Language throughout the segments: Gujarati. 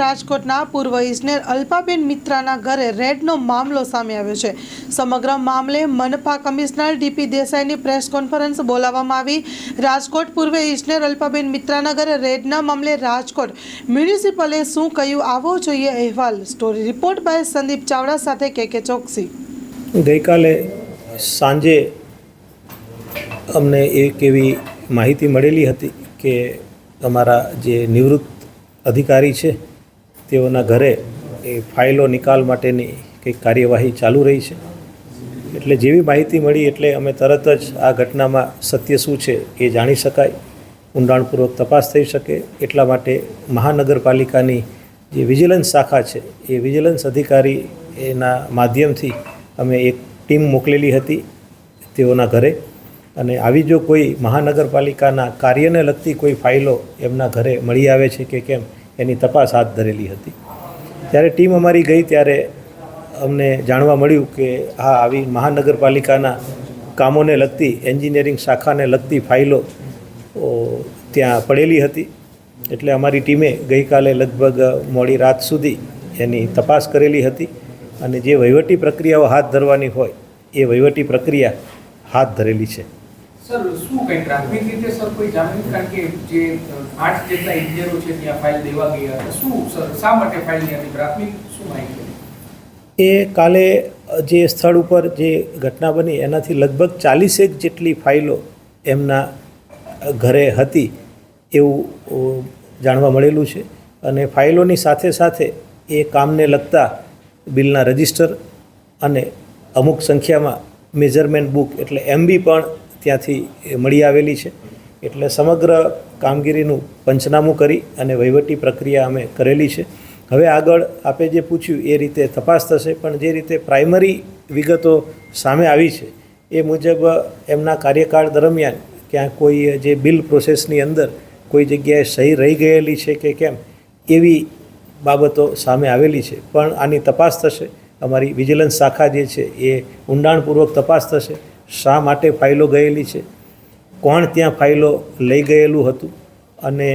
રાજકોટના પૂર્વ ઇજનેર અલ્પાબેન મિત્રાના ઘરે રેડનો મામલો સામે આવ્યો છે. સમગ્ર મામલે મનપા કમિશનર ડીપી દેસાઈની પ્રેસ કોન્ફરન્સ બોલાવવામાં આવી. રાજકોટ પૂર્વ ઇજનેર અલ્પાબેન મિત્રાના ઘરે રેડના મામલે રાજકોટ મ્યુનિસિપલે શું કહ્યું આવો જોઈએ અહેવાલ. Story report by Sandeep Chavda સાથે કે કે ચોકસી. ગઈકાલે સાંજે અમને એક એવી માહિતી મળેલી હતી કે અમારા જે નિવૃત્ત અધિકારી છે તેઓના ઘરે એ ફાઇલો નિકાલ માટેની કંઈક કાર્યવાહી ચાલુ રહી છે. એટલે જેવી માહિતી મળી એટલે અમે તરત જ આ ઘટનામાં સત્ય શું છે એ જાણી શકાય, ઊંડાણપૂર્વક તપાસ થઈ શકે. એટલા માટે મહાનગરપાલિકાની જે વિજિલન્સ શાખા છે એ વિજિલન્સ અધિકારી એના માધ્યમથી અમે એક ટીમ મોકલેલી હતી તેઓના ઘરે. અને આવી જો કોઈ મહાનગરપાલિકાના કાર્યને લગતી કોઈ ફાઇલો એમના ઘરે મળી આવે છે કે કેમ એની તપાસ હાથ ધરેલી હતી. ત્યારે ટીમ અમારી ગઈ ત્યારે અમને જાણવા મળ્યું કે હા આવી મહાનગરપાલિકાના કામોને લગતી, એન્જિનિયરિંગ શાખાને લગતી ફાઇલો ત્યાં પડેલી હતી. એટલે અમારી ટીમે ગઈકાલે લગભગ મોડી રાત સુધી એની તપાસ કરેલી હતી અને જે વહીવટી પ્રક્રિયાઓ હાથ ધરવાની હોય, એ વહીવટી પ્રક્રિયા હાથ ધરેલી છે. સર, શું કંઈ પ્રાથમિક રીતે, સર, કોઈ જામીન કારણ કે જે આઠ જેટલા ઇજનેરો છે, ત્યાં ફાઇલ દેવા ગયા શું, સર, શા માટે ફાઇલ નહીં હતી? પ્રાથમિક શું માહિતી એ કાલે જે સ્થળ ઉપર જે ઘટના બની, એનાથી લગભગ ચાલીસેક જેટલી ફાઇલો એમના ઘરે હતી એવું જાણવા મળેલું છે. અને ફાઇલોની સાથે સાથે એ કામને લગતા બિલના રજિસ્ટર અને અમુક સંખ્યામાં મેજરમેન્ટ બુક એટલે એમબી પણ ત્યાંથી મળી આવેલી છે. એટલે સમગ્ર કામગીરીનું પંચનામું કરી અને વહીવટી પ્રક્રિયા અમે કરેલી છે. હવે આગળ આપે જે પૂછ્યું એ રીતે તપાસ થશે, પણ જે રીતે પ્રાઇમરી વિગતો સામે આવી છે, એ મુજબ એમના કાર્યકાળ દરમિયાન ક્યાં કોઈ જે બિલ પ્રોસેસની અંદર કોઈ જગ્યાએ સહી રહી ગયેલી છે કે કેમ, એવી બાબતો સામે આવેલી છે. પણ આની તપાસ થશે. અમારી વિજિલન્સ શાખા જે છે, એ ઊંડાણપૂર્વક તપાસ થશે. શા માટે ફાઇલો ગયેલી છે? કોણ ત્યાં ફાઇલો લઈ ગયેલું હતું? અને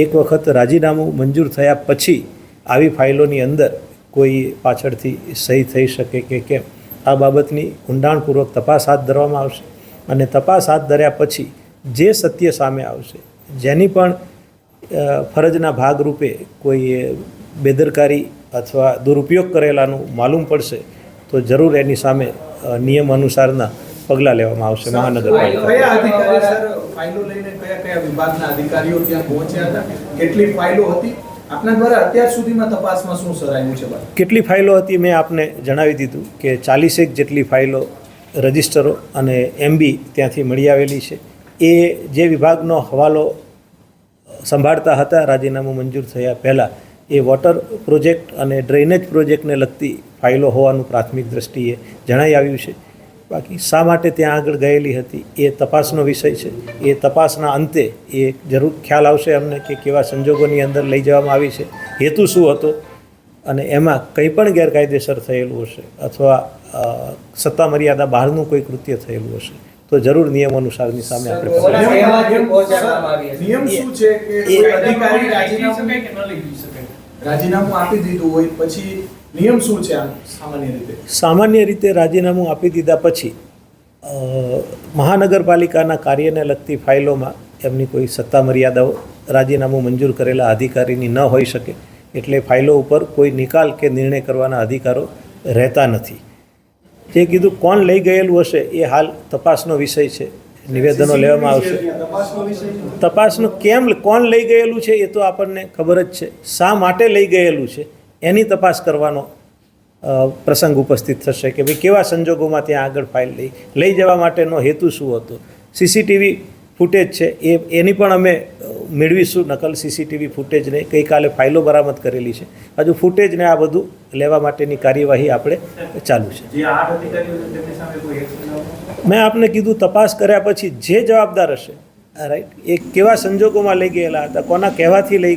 એક વખત રાજીનામું મંજૂર થયા પછી આવી ફાઇલોની અંદર કોઈ પાછળથી સહી થઈ શકે કે કેમ? આ બાબતની ઊંડાણપૂર્વક તપાસ હાથ ધરવામાં આવશે. અને તપાસ હાથ ધર્યા પછી જે સત્ય સામે આવશે, જેની પણ ફરજના ભાગરૂપે કોઈ બેદરકારી અથવા દુરુપયોગ કરેલાનું માલુમ પડશે, તો જરૂર એની સામે નિયમ અનુસારના પગલાં લેવામાં આવશે મહાનગરપાલિકા કયા અધિકારી સર ફાઇલો લઈને કયા કયા વિભાગના અધિકારીઓ ત્યાં પહોંચ્યા હતા? કેટલી ફાઇલો હતી? આપના દ્વારા અત્યાર સુધીમાં તપાસમાં શું સરાયું છે કેટલી ફાઇલો હતી મેં આપને જણાવી દીધું કે ચાલીસેક જેટલી ફાઇલો રજિસ્ટરો અને એમબી ત્યાંથી મળી આવેલી છે. એ જે વિભાગનો હવાલો સંભાળતા હતા રાજીનામું મંજૂર થયા પહેલાં એ વોટર પ્રોજેક્ટ અને ડ્રેનેજ પ્રોજેક્ટને લગતી ફાઇલો હોવાનું પ્રાથમિક દ્રષ્ટિએ જણાઈ આવ્યું છે. બાકી શા માટે ત્યાં આગળ ગયેલી હતી એ તપાસનો વિષય છે. એ તપાસના અંતે એ જરૂર ખ્યાલ આવશે અમને કે કેવા સંજોગોની અંદર લઈ જવામાં આવી છે. હેતુ શું હતો? અને એમાં કંઈ પણ ગેરકાયદેસર થયેલું હશે અથવા સત્તા મર્યાદા બહારનું કોઈ કૃત્ય થયેલું હશે તો જરૂર નિયમ અનુસારની સામે આપણે રાજીનામું આપી દીધું હોય પછી નિયમ શું છે આમ સામાન્ય રીતે? સામાન્ય રીતે રાજીનામું આપી દીધા પછી મહાનગરપાલિકાના કાર્યને લગતી ફાઇલોમાં એમની કોઈ સત્તા મર્યાદાઓ રાજીનામું મંજૂર કરેલા અધિકારીની ન હોઈ શકે એટલે ફાઇલો ઉપર કોઈ નિકાલ કે નિર્ણય કરવાના અધિકારો રહેતા નથી. જે કીધું કોણ લઈ ગયેલું હશે એ હાલ તપાસનો વિષય છે નિવેદનો લેવામાં આવશે. તપાસનો કેમ કોણ લઈ ગયેલું છે એ તો આપણને ખબર જ છે શા માટે લઈ ગયેલું છે? એની તપાસ કરવાનો પ્રસંગ ઉપસ્થિત થશે કે ભાઈ કેવા સંજોગોમાં ત્યાં આગળ ફાઇલ લઈ લઈ જવા માટેનો હેતુ શું હતો? સીસીટીવી ફૂટેજ છે એ એની પણ અમે મેળવીશું. નકલ સીસીટીવી ફૂટેજને ગઈકાલે ફાઇલો બરામદ કરેલી છે. હજુ ફૂટેજને આ બધું લેવા માટેની કાર્યવાહી આપણે ચાલુ છે. મેં આપને કીધું તપાસ કર્યા પછી જે જવાબદાર હશે રાઈટ એ કેવા સંજોગોમાં લઈ ગયેલા હતા કોના કહેવાથી લઈ